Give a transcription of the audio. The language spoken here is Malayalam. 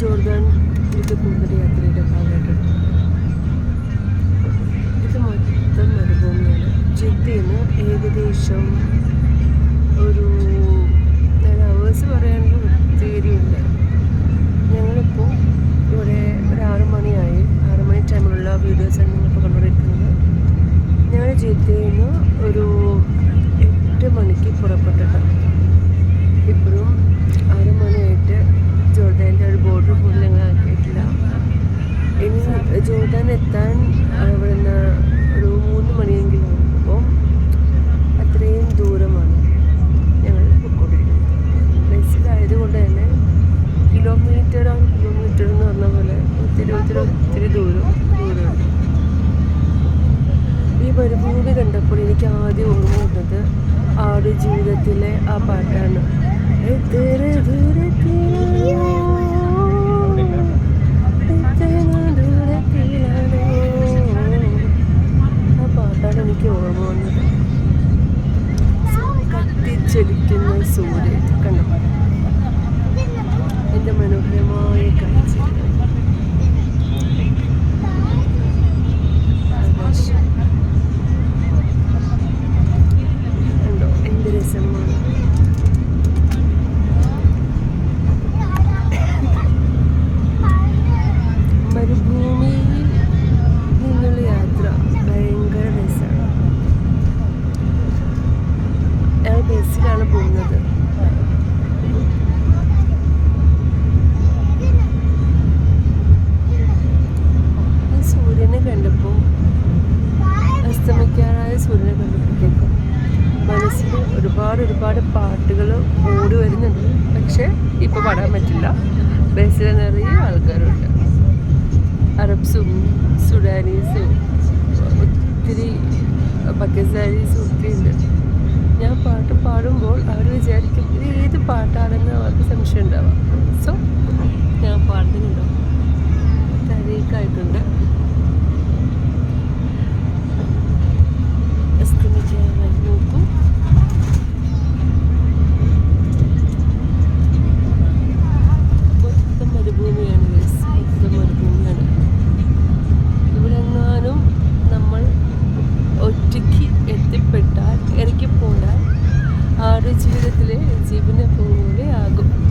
ജോർദാൻ ഇത് കൂടുതൽ യാത്രയുടെ ഭാഗമായിട്ടുണ്ട് ഇത് മൊത്തം മരുഭൂമിയാണ്. ജിദ്ദിന്ന് ഏകദേശം ഒരു അവേഴ്സ് പറയാനുള്ള തീരെയില്ല ഞങ്ങളിപ്പോൾ ഇവിടെ ഒരു ആറു മണിയായി. ആറു മണി ടൈമിലുള്ള ആണ് ഞങ്ങളിപ്പോൾ കണ്ടുകൊണ്ടിരിക്കുന്നത്. ഞങ്ങൾ ജിദ്ദിന്ന് ഒരു എട്ട് മണിക്ക് പുറപ്പെട്ടിട്ടുണ്ട് ഒത്തിരി ഒത്തിരി ദൂരം. ഈ മരുഭൂമി കണ്ടപ്പോൾ എനിക്ക് ആദ്യം ഓർമ്മ വന്നത് ആട് ജീവിതത്തിലെ ആ പാട്ടാണ്. ആ പാട്ടാണ് എനിക്ക് ഓർമ്മ വന്നത്. കത്തിച്ചൊലിക്കുന്ന സൂര്യ കണ്ടോ? എന്റെ മനോഹരമായ കാഴ്ച. ബസ്സിലാണ് പോകുന്നത്. സൂര്യനെ കണ്ടപ്പോൾ അസ്തമിക്കാറായ സൂര്യനെ കണ്ടപ്പോഴത്തേക്കും മനസ്സിൽ ഒരുപാട് ഒരുപാട് പാട്ടുകൾ ഓടി വരുന്നുണ്ട്. പക്ഷേ ഇപ്പോൾ പാടാൻ പറ്റില്ല. ബസ്സിൽ നിറയെ ആൾക്കാരുണ്ട്. അറബ്സും സുഡാനീസും ഒത്തിരി പാകിസ്ഥാനീസും ഒക്കെ ഉണ്ട്. ഞാൻ പാട്ട് പാട്ടാണെന്ന് അവർക്ക് സംശയം ഉണ്ടാവാം സോ ഞാൻ പാടുന്നുണ്ടോ. തരീക്കായിട്ടുണ്ട് ഒരു ജീവിതത്തിൽ ജീവന പൂളി ആകും.